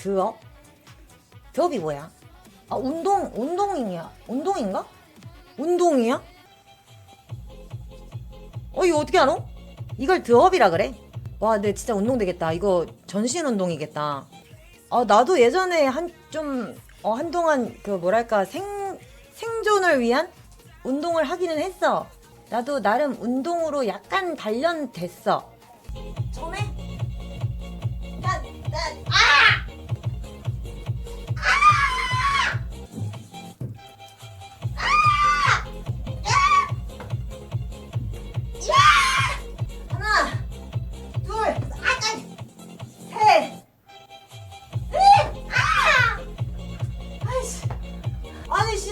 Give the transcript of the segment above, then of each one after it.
드업? 드업이 뭐야? 아 운동 운동이야 운동인가? 운동이야? 어 이거 어떻게 알아? 이걸 드업이라 그래? 와, 근데 진짜 운동 되겠다. 이거 전신 운동이겠다. 아 나도 예전에 한 좀 어, 한동안 그 뭐랄까 생 생존을 위한 운동을 하기는 했어. 나도 나름 운동으로 약간 단련됐어. 처음에? 난, 난, 아!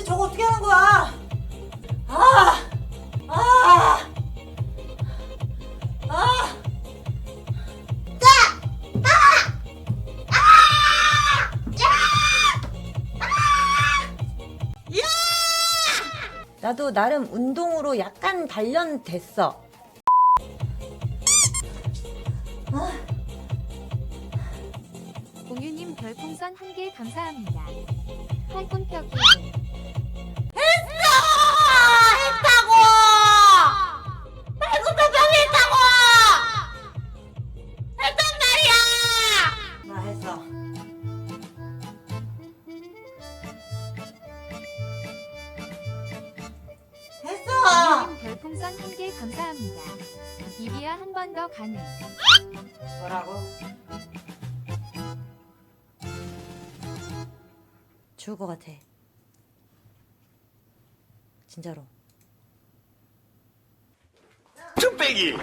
저거 어떻게 하는 거야? 아, 아, 아, 나도 나름 운동으로 약간 단련됐어. 공유님 별풍선 한 개 감사합니다. 팔꿈뼈기 풍선 한 개 감사합니다. 이비야 한 번 더 가능. 뭐라고? 죽을 것 같아. 진짜로. 쭈빼기